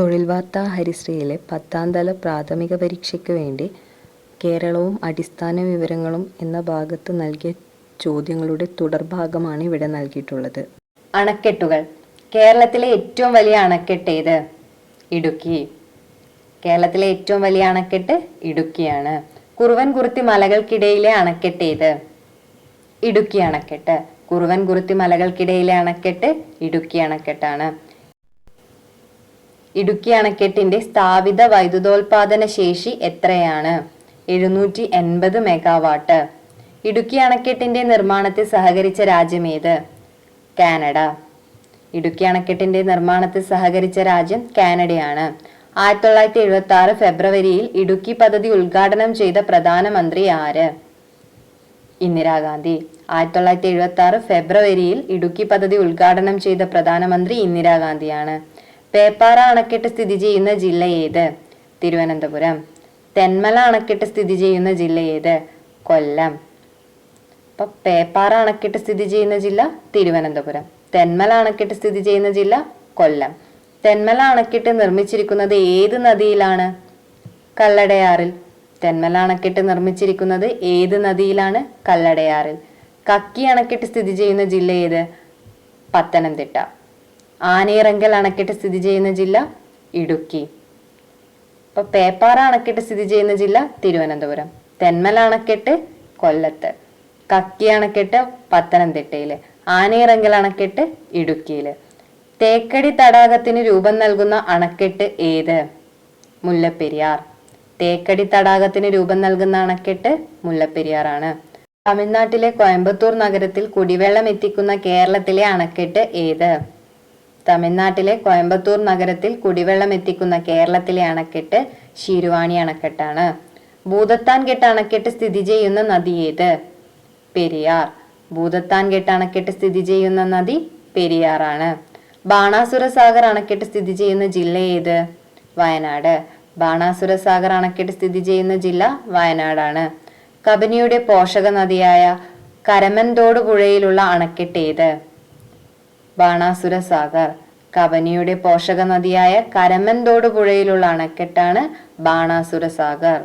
തൊഴിൽ വാർത്താ ഹരിശ്രീയിലെ പത്താം തല പ്രാഥമിക പരീക്ഷയ്ക്ക് വേണ്ടി കേരളവും അടിസ്ഥാന വിവരങ്ങളും എന്ന ഭാഗത്ത് നൽകിയ ചോദ്യങ്ങളുടെ തുടർഭാഗമാണ് ഇവിടെ നൽകിയിട്ടുള്ളത്. അണക്കെട്ടുകൾ. കേരളത്തിലെ ഏറ്റവും വലിയ അണക്കെട്ട് ഏത്? ഇടുക്കി. കേരളത്തിലെ ഏറ്റവും വലിയ അണക്കെട്ട് ഇടുക്കിയാണ്. കുറുവൻ കുറുത്തി മലകൾക്കിടയിലെ അണക്കെട്ട് ഏത്? ഇടുക്കി അണക്കെട്ട്. കുറുവൻ കുറുത്തി മലകൾക്കിടയിലെ അണക്കെട്ട് ഇടുക്കി അണക്കെട്ടാണ്. ഇടുക്കി അണക്കെട്ടിന്റെ സ്ഥാപിത വൈദ്യുതോൽപാദന ശേഷി എത്രയാണ്? എഴുന്നൂറ്റി എൺപത് മെഗാവാട്ട്. ഇടുക്കി അണക്കെട്ടിന്റെ നിർമ്മാണത്തിൽ സഹകരിച്ച രാജ്യമേത്? കാനഡ. ഇടുക്കി അണക്കെട്ടിന്റെ നിർമ്മാണത്തിൽ സഹകരിച്ച രാജ്യം കാനഡയാണ്. ആയിരത്തി തൊള്ളായിരത്തി എഴുപത്തി ആറ് ഫെബ്രുവരിയിൽ ഇടുക്കി പദ്ധതി ഉദ്ഘാടനം ചെയ്ത പ്രധാനമന്ത്രി ആര്? ഇന്ദിരാഗാന്ധി. ആയിരത്തി തൊള്ളായിരത്തി എഴുപത്തി ആറ് ഫെബ്രുവരിയിൽ ഇടുക്കി പദ്ധതി ഉദ്ഘാടനം ചെയ്ത പ്രധാനമന്ത്രി ഇന്ദിരാഗാന്ധിയാണ്. പേപ്പാറ അണക്കെട്ട് സ്ഥിതി ചെയ്യുന്ന ജില്ല ഏത്? തിരുവനന്തപുരം. തെന്മല അണക്കെട്ട് സ്ഥിതി ചെയ്യുന്ന ജില്ല ഏത്? കൊല്ലം. അപ്പൊ പേപ്പാറ അണക്കെട്ട് സ്ഥിതി ചെയ്യുന്ന ജില്ല തിരുവനന്തപുരം. തെന്മല അണക്കെട്ട് സ്ഥിതി ചെയ്യുന്ന ജില്ല കൊല്ലം. തെന്മല അണക്കെട്ട് നിർമ്മിച്ചിരിക്കുന്നത് ഏത് നദിയിലാണ്? കല്ലടയാറിൽ. തെന്മല അണക്കെട്ട് നിർമ്മിച്ചിരിക്കുന്നത് ഏത് നദിയിലാണ്? കല്ലടയാറിൽ. കക്കി അണക്കെട്ട് സ്ഥിതി ചെയ്യുന്ന ജില്ല ഏത്? പത്തനംതിട്ട. ആനയിറങ്കൽ അണക്കെട്ട് സ്ഥിതി ചെയ്യുന്ന ജില്ല ഇടുക്കി. അപ്പൊ പേപ്പാറ അണക്കെട്ട് സ്ഥിതി ചെയ്യുന്ന ജില്ല തിരുവനന്തപുരം. തെന്മല അണക്കെട്ട് കൊല്ലത്ത്. കക്കി അണക്കെട്ട് പത്തനംതിട്ടയിൽ. ആനയിറങ്കൽ അണക്കെട്ട് ഇടുക്കിയിൽ. തേക്കടി തടാകത്തിന് രൂപം നൽകുന്ന അണക്കെട്ട് ഏത്? മുല്ലപ്പെരിയാർ. തേക്കടി തടാകത്തിന് രൂപം നൽകുന്ന അണക്കെട്ട് മുല്ലപ്പെരിയാറാണ്. തമിഴ്നാട്ടിലെ കോയമ്പത്തൂർ നഗരത്തിൽ കുടിവെള്ളം എത്തിക്കുന്ന കേരളത്തിലെ അണക്കെട്ട് ഏത്? തമിഴ്നാട്ടിലെ കോയമ്പത്തൂർ നഗരത്തിൽ കുടിവെള്ളം എത്തിക്കുന്ന കേരളത്തിലെ അണക്കെട്ട് ശീരുവാണി അണക്കെട്ടാണ്. ഭൂതത്താൻ കെട്ട് അണക്കെട്ട് സ്ഥിതി ചെയ്യുന്ന നദി ഏത്? പെരിയാർ. ഭൂതത്താൻ കെട്ട് അണക്കെട്ട് സ്ഥിതി ചെയ്യുന്ന നദി പെരിയാറാണ്. ബാണാസുര സാഗർ അണക്കെട്ട് സ്ഥിതി ചെയ്യുന്ന ജില്ല ഏത്? വയനാട്. ബാണാസുര സാഗർ അണക്കെട്ട് സ്ഥിതി ചെയ്യുന്ന ജില്ല വയനാടാണ്. കബനിയുടെ പോഷക നദിയായ കരമൻതോട് പുഴയിലുള്ള അണക്കെട്ട് ഏത്? ബാണാസുര സാഗർ. കബനിയുടെ പോഷക നദിയായ കരമൻതോട് പുഴയിലുള്ള അണക്കെട്ടാണ് ബാണാസുര സാഗർ.